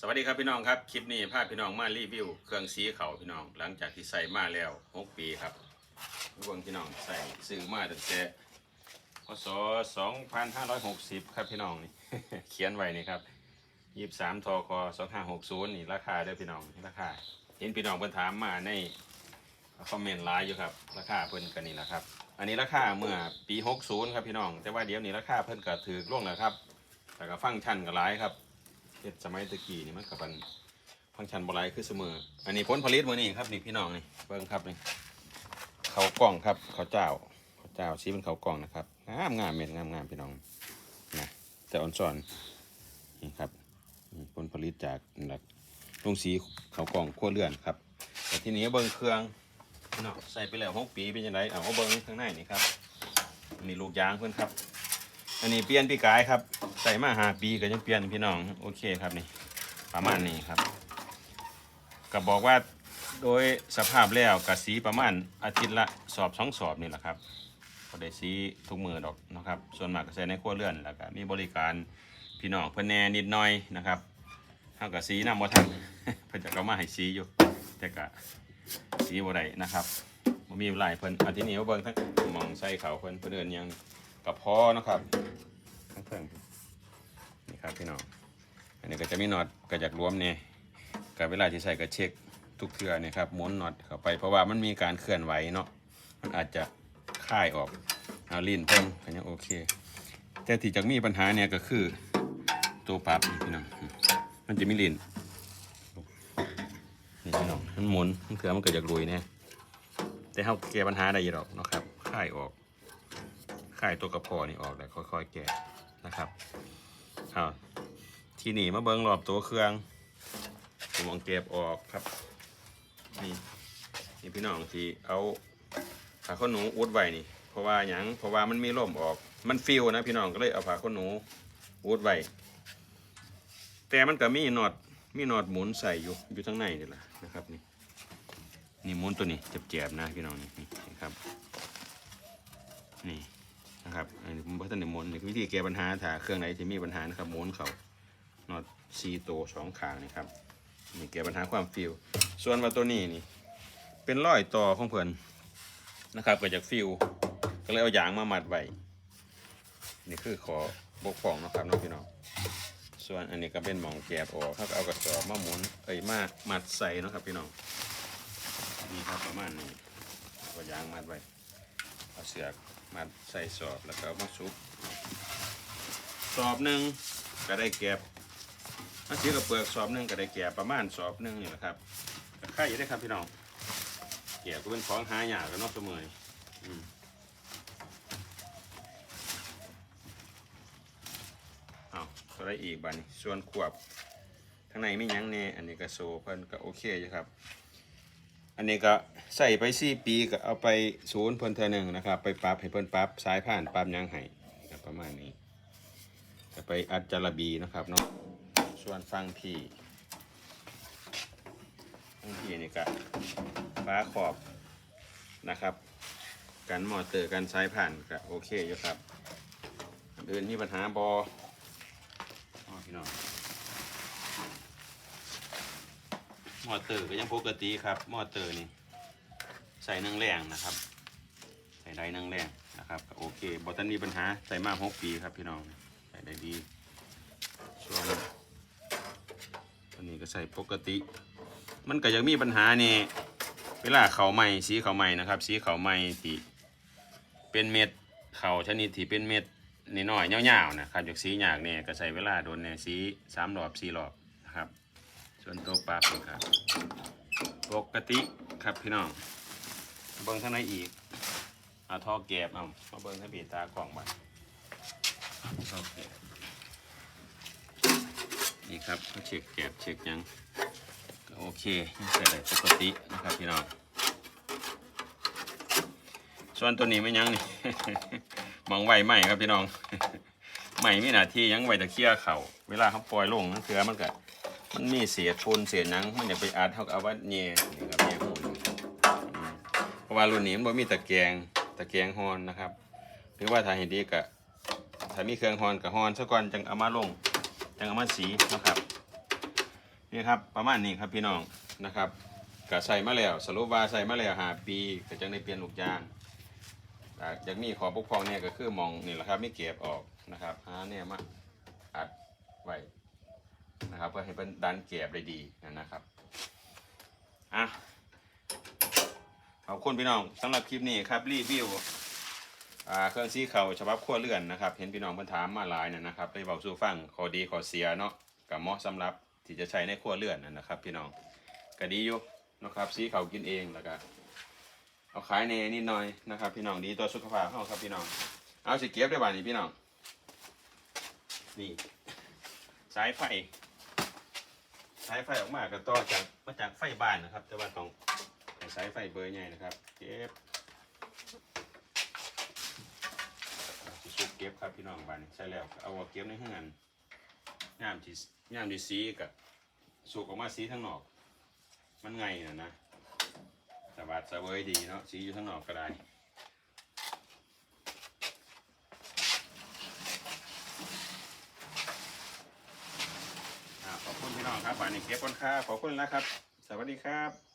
สวัสดีครับพี่น้องครับ คลิปนี้พาพพี่น้องมารีวิว เครื่องสีเขาพี่น้อง หลังจากที่ใส่มาแล้ว 6 ปีครับทุกคนพี่น้องใส่ซื้อมาตั้งแต่พศ2560 ครับพี่น้องนี่ เขียนไว้นี่ครับ23ทค2560 นี่ราคาเด้อพี่น้องราคา เห็นพี่น้องเพิ่นถามมาในคอมเมนต์ไลน์อยู่ครับ ราคาเพิ่นกันนี่แหละครับ อันนี้ราคาเมื่อปี 60 ครับพี่น้อง แต่ว่าเดี๋ยวนี้ราคาเพิ่นก็ถือล่วงแล้วครับแต่ก็ฟังชันก็หลายครับ ฮ็ดสมัยตะกี้นี่มันกับมันฟังชันบลายคือเสมอ อันนี้ผลผลิตมือนี้ครับนี่พี่น้องนี่เบิ่งครับนี่เขากล้องครับเขาเจ้าเขาเจ้าสีเป็นเขากล้องนะครับงามงามเม็ดงามงามพี่น้องนะแต่อ่อนสอนนี่ครับผลผลิตจากหลักลงสีเขากล้องขั้วเลื่อนครับ แต่ทีนี้เบิ่งเครื่องพี่น้องใส่ไปแล้วหกปีเป็นยังไงเอาเบิ่งข้างในนี่ครับอันนี้ลูกยางเพิ่อนครับ อันนี้เปลี่ยนปีกายครับ ส่มาหาปีก็ยังเปลี่ยนพี่น้องโอเคครับนี่ ประมาณนี้ครับก็บอกว่าโดยสภาพแล้วกะสีประมาณอาทิตย์ละสอบสองสอบนี่แหละครับก็ได้สีทุกมือดอกนะครับ ส่วนมากก็ใส่ในครัวเรือนแล้วก็มีบริการพี่น้องเพิ่นแน่นิดหน่อยนะครับเฮากับสีน้ำบ่ทันเพิ่นจะก็มาให้สีอยู่ แต่ก็สีบ่ได้นะครับบ่มีหลายเพิ่นอาทิตย์นี้ว่าเบิ่งทั้งมองใส่เขาเพิ่นเพิ่อนยังกระเพาะนะครับทั้งเพิ่ง ครับพี่น้อง อันนี้ก็จะมีน็อตก็จากรวมเนี่ยกับเวลาที่ใส่ก็เช็คทุกเทือเนี่ยครับหมุนน็อตเข้าไปเพราะว่ามันมีการเคลื่อนไหวเนาะ มันอาจจะคายออกเอาลิ้นเพิ่มก็ยังโอเค แต่ที่จะมีปัญหาเนี่ยก็คือตัวปรับพี่น้อง มันจะมีลิ้นนี่พี่น้อง มันหมุนมันเถื่อมันเก็จะรุยเนี่ยแต่เขาแก้ปัญหาได้อยี่หรอกเนาะครับคายออกคายตัวกระพาะนี่ออกแล้วค่อยๆแกะนะครับ อาทีนี้มาเบิ้งรอบตัวเครื่องผมวงเก็บออกครับ นี่นี่พี่น้องที่เอาผ้าขนหนูอุดไว้นี่ เพราะว่าหยังเพราะว่ามันมีลมออก มันฟิวนะพี่น้องก็เลยเอาผ้าขนหนูอุดไว้แต่มันก็มีน็อตมีน็อตหมุนใส่อยู่อยู่ทั้งในนี่แหละนะครับนี่นี่หมุนตัวนี้เจ็บๆนะพี่น้องนี่นี่ครับ นี่นะครับอันนี้ผมพัฒนา หมุนนี่คือวิธีแก้ปัญหาถ้าเครื่องไหนที่มีปัญหานะครับหมุนเขาน็อตซีโตสองขางนี่ครับนี่แก้ปัญหาความฟิวส่วนว่าตัวนี้นี่ เป็นร้อยต่อของเพิ่นนะครับเกิดจากฟิวก็เลยเอายางมามัดไว้นี่คือขอบกพร่องนะครับน้องพี่น้องส่วนอันนี้ก็เป็นหมองแกบออกเขาก็เอากระสอบมาหมุนเอ้ยมามัดใส่นะครับพี่น้องนี่ครับประมาณนี้เอายางมัดไว้เอาเสือกมาใส่สอบแล้วก็มาซุป สอบหนึ่งก็ได้แก็บมาซื้อกับเปลือกสอบหนึ่งก็ได้แก็บประมาณสอบหนึ่งนี่แหละครับค่ายอยู่ได้ครับพี่น้องแก็บก็เป็นของหายากกันนอกเสมออืมเอาก็ได้อีกบันส่วนขวบข้างในไม่ยั้งแน่อันนี้ก็โซเพิ่นก็โอเคอยู่ครับ อันนี้ก็ใส่ไปสี่ปีก็เอาไปศูนย์เพิ่นเทอหนึ่งนะครับ ไปปรับให้เพิ่นปรับสายผ่านปรับยั้งให้ ประมาณนี้จะไปอัดจารบีนะครับเนาะส่วนฟังพี่ฟังพี่นี่ก็ฟ้าขอบนะครับ กันมอเตอร์กันสายผ่านก็โอเคอยู่ครับอันอื่นมีปัญหาบออ๋อพี่น้องมอเตอร์ก็ยังปกติครับ มอเตอร์นี่ใส่นังแรงนะครับ ใส่ได้นังแรง นะครับโอเคบอตันมีปัญหาใส่มาหกปีครับพี่น้องใส่ได้ดีส่วนตัวนี้ก็ใส่ปกติ มันก็ยังมีปัญหาเนี่ยเวลาเขาใหม่สีเขาใหม่นะครับ สีเขาใหม่ที่เป็นเม็ดเขาชนิดที่เป็นเม็ดนิดหน่อยๆยาวๆนะครับจากสีหยากเนี่ยก็ใส่เวลาโดนเนี่ยสีสามรอบสี่รอบนะครับ ส่วนตัวปลาเป็นครับ ปกติครับพี่น้องเบิ้งข้างในอีก เอาท่อแก็บเอามาเบิ้งให้บีตากล่องไปท่อแก็บนี่ครับเขาเช็คแก็บเช็คยังก็โอเคยังใส่ได้ปกตินะครับพี่น้องส่วนตัวนี้ไม่ยังนี่ มองไหวไหมครับพี่น้องไหมมีหน้าที่ยังไหวตะเคียเขาเวลาเขาปล่อยลงนั่นคือมันก็มันมีเศษปูนเศษหนังมันอย่าไปอัดเท่ากับเอาว่าเย่นี่ครับเย่หูนี่อืมเพราะว่ารุ่นนี้มันบ่มีตะแกรง ตะแกรงฮอนนะครับ หรือว่าถ้าเห็นดีก็ถ้ามีเครื่องฮอนกับฮอนซะก่อนจังเอามาลงจังเอามาสีนะครับนี่ครับประมาณนี้ครับพี่น้องนะครับก็ใส่มาแล้วสรุปว่าใส่มาแล้วหาปีก็จังได้เปลี่ยนลูกยางอ่าอยากมีขอปกครองเนี่ยก็คือมองนี่แหละครับไม่เก็บออกนะครับหาเนี่ยมาอัดไว้นะครับเพื่อให้เป็นดันเก็บได้ดีนะครับอะ ขอบคุณพี่น้องสำหรับคลิปนี้ครับรีวิวอ่าเครื่องซีเขาฉบับขั้วเลื่อนนะครับ เห็นพี่น้องเพิ่นถามมาหลายนะนะครับได้บอกสู่ฟังขอดีขอเสียเนาะกับเหมาะสำหรับที่จะใช้ในขั้วเลื่อนนะนะครับ พี่น้องก็ดีอยู่นะครับซีเขากินเองแล้วก็เอาขายในนิดหน่อยนะครับ พี่น้องดีต่อสุขภาพของครับพี่น้อง เอาสิเก็บได้บ้านี้พี่น้องนี่สายไฟ สายไฟออกมาก็ต่อจากมาจากไฟบ้านนะครับ แต่ว่าต้อง สายไฟเบอร์ใหญ่นะครับ เก็บสิสุกเก็บครับพี่น้องบ้านใช่แล้วเอาเก็บในห้องนั้นย่ามที่ย่ามที่สีกับสุกออกมาสีทั้งนอก มันไงน่ะนะสบาดสะเวยดีเนาะสีอยู่ทั้งนอกก็ได้ขอบคุณพี่น้องครับบ้านนี้เก็บคนค่าขอบคุณแล้วครับ สวัสดีครับ